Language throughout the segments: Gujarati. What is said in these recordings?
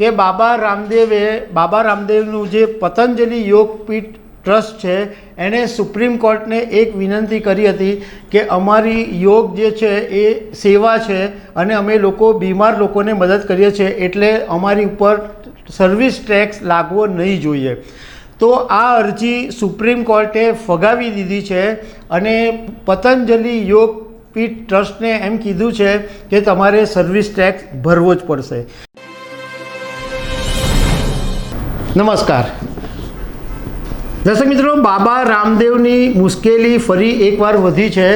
કે બાબા રામદેવે, બાબા રામદેવનું જે પતંજલિ યોગપીઠ ટ્રસ્ટ છે એણે સુપ્રીમ કોર્ટને એક વિનંતી કરી હતી કે અમારી યોગ જે છે એ સેવા છે અને અમે લોકો બીમાર લોકોને મદદ કરીએ છીએ એટલે અમારી ઉપર સર્વિસ ટેક્સ લાગવો નહીં જોઈએ. તો આ અરજી સુપ્રીમ કોર્ટે ફગાવી દીધી છે અને પતંજલિ યોગ પીઠ ટ્રસ્ટને એમ કીધું છે કે તમારે સર્વિસ ટેક્સ ભરવો જ પડશે. નમસ્કાર. દર્શક મિત્રો, બાબા રામદેવની મુશ્કેલી ફરી એકવાર વધી છે.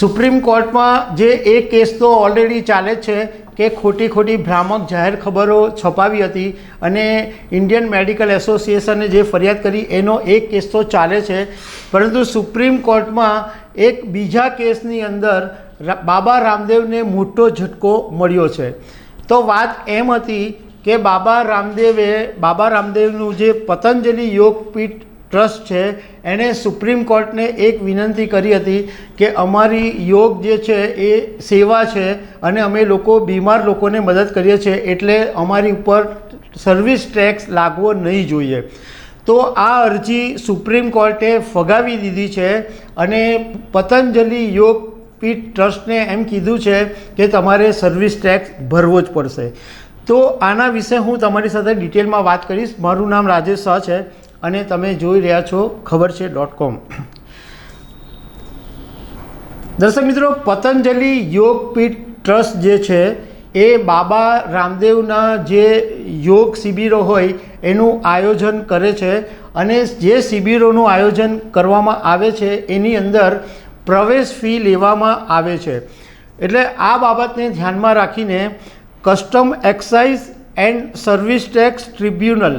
સુપ્રીમ કોર્ટમાં જે એક કેસ તો ઓલરેડી ચાલે જ છે કે ખોટી ખોટી ભ્રામક જાહેર ખબરો છપાવી હતી અને ઇન્ડિયન મેડિકલ એસોસિએશને જે ફરિયાદ કરી, એનો એક કેસ તો ચાલે છે. પરંતુ સુપ્રીમ કોર્ટમાં એક બીજા કેસની અંદર બાબા રામદેવને મોટો ઝટકો મળ્યો છે. તો વાત એમ હતી કે બાબા રામદેવે, બાબા રામદેવનું જે પતંજલિ યોગપીઠ ટ્રસ્ટ છે એણે સુપ્રીમ કોર્ટને એક વિનંતી કરી હતી કે અમારી યોગ જે છે એ સેવા છે અને અમે લોકો બીમાર લોકોને મદદ કરીએ છીએ એટલે અમારી ઉપર સર્વિસ ટેક્સ લાગવો નહીં જોઈએ. તો આ અરજી સુપ્રીમ કોર્ટે ફગાવી દીધી છે અને પતંજલિ યોગ પીઠ ટ્રસ્ટને એમ કીધું છે કે તમારે સર્વિસ ટેક્સ ભરવો જ પડશે. તો આના વિશે હું તમારી સાથે ડિટેલમાં વાત કરીશ. મારું નામ રાજેશ શાહ છે અને તમે જોઈ રહ્યા છો ખબર છે ડોટ કોમ દર્શક મિત્રો, પતંજલિ યોગપીઠ ટ્રસ્ટ જે છે, એ બાબા રામદેવના જે યોગ શિબિરો હોય, એનું આયોજન કરે છે અને જે શિબિરોનું આયોજન કરવામાં આવે છે, એની અંદર પ્રવેશ ફી લેવામાં આવે છે. એટલે આ બાબતને ધ્યાનમાં રાખીને custom excise and service tax tribunal.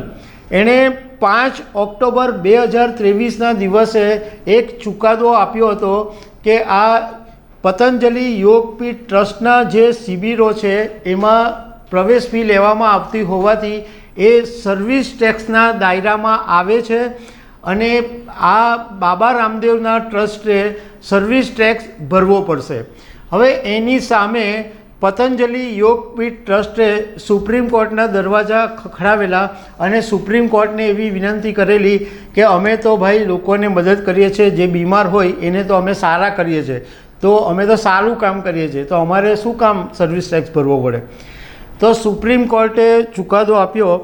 એણે પાંચ ઓક્ટોબર બે હજાર ત્રેવીસના દિવસે એક ચુકાદો આપ્યો હતો કે આ પતંજલિ યોગપીઠ ટ્રસ્ટના જે શિબિરો છે, એમાં પ્રવેશ ફી લેવામાં આવતી હોવાથી એ સર્વિસ ટેક્સના દાયરામાં આવે છે અને આ બાબા રામદેવના ટ્રસ્ટે સર્વિસ ટેક્સ ભરવો પડશે. હવે એની સામે પતંજલિ યોગપીઠ ટ્રસ્ટે સુપ્રીમ કોર્ટના દરવાજા ખખડાવેલા અને સુપ્રીમ કોર્ટને એવી વિનંતી કરેલી કે અમે તો ભાઈ લોકોને મદદ કરીએ છીએ, જે બીમાર હોય એને તો અમે સારા કરીએ છીએ. તો અમે તો સારું કામ કરીએ છીએ. તો અમારે શું કામ સર્વિસ ટેક્સ ભરવો પડે? તો સુપ્રીમ કોર્ટે ચુકાદો આપ્યો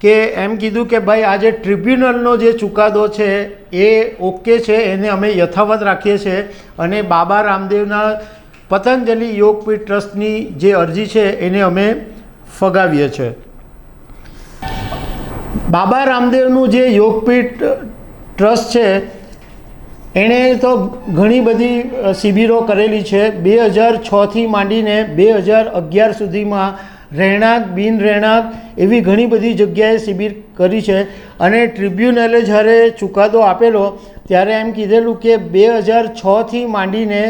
કે એમ કીધું કે ભાઈ આજે ટ્રિબ્યુનલનો જે ચુકાદો છે એ ઓકે છે, એને અમે યથાવત રાખીએ છીએ અને બાબા રામદેવના પતંજલિ યોગપીઠ ટ્રસ્ટની જે અરજી છે એને અમે ફગાવીએ છીએ બાબા રામદેવનું જે યોગપીઠ ટ્રસ્ટ છે, એણે તો ઘણી બધી શિબિરો કરેલી છે. બે હજાર છથી માંડીને બે હજાર અગિયાર સુધીમાં રહેણાંક, બિન રહેણાંક એવી ઘણી બધી જગ્યાએ શિબિર કરી છે અને ટ્રિબ્યુનલે જ્યારે ચુકાદો આપેલો, ત્યારે એમ કીધેલું કે બે હજાર છથી માંડીને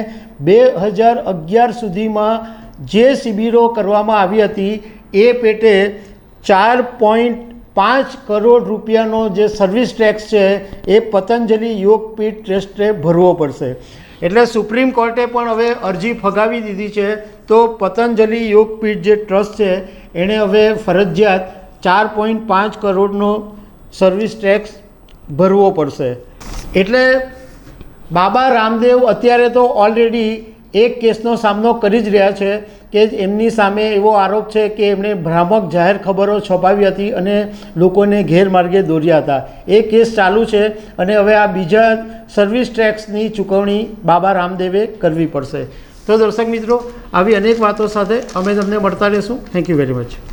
બે હજાર અગિયાર સુધીમાં જે શિબિરો કરવામાં આવી હતી, એ પેટે ચાર પોઈન્ટ પાંચ કરોડ રૂપિયાનો જે સર્વિસ ટેક્સ છે, એ પતંજલિ યોગપીઠ ટ્રસ્ટે ભરવો પડશે. એટલે સુપ્રીમ કોર્ટે પણ હવે અરજી ફગાવી દીધી છે, તો પતંજલિ યોગપીઠ જે ટ્રસ્ટ છે, એણે હવે ફરજિયાત ચાર પોઈન્ટ પાંચ કરોડનો સર્વિસ ટેક્સ ભરવો પડશે. એટલે બાબા રામદેવ અત્યારે તો ઓલરેડી એક કેસનો સામનો કરી જ રહ્યા છે કે એમની સામે એવો આરોપ છે કે એમણે ભ્રામક જાહેર ખબરો છપાવી હતી અને લોકોને ગેરમાર્ગે દોર્યા હતા. એ કેસ ચાલુ છે અને હવે આ બીજા સર્વિસ ટેક્સની ચૂકવણી બાબા રામદેવે કરવી પડશે. તો દર્શક મિત્રો, આવી અનેક વાતો સાથે અમે તમને મળતા રહીશું. Thank you very much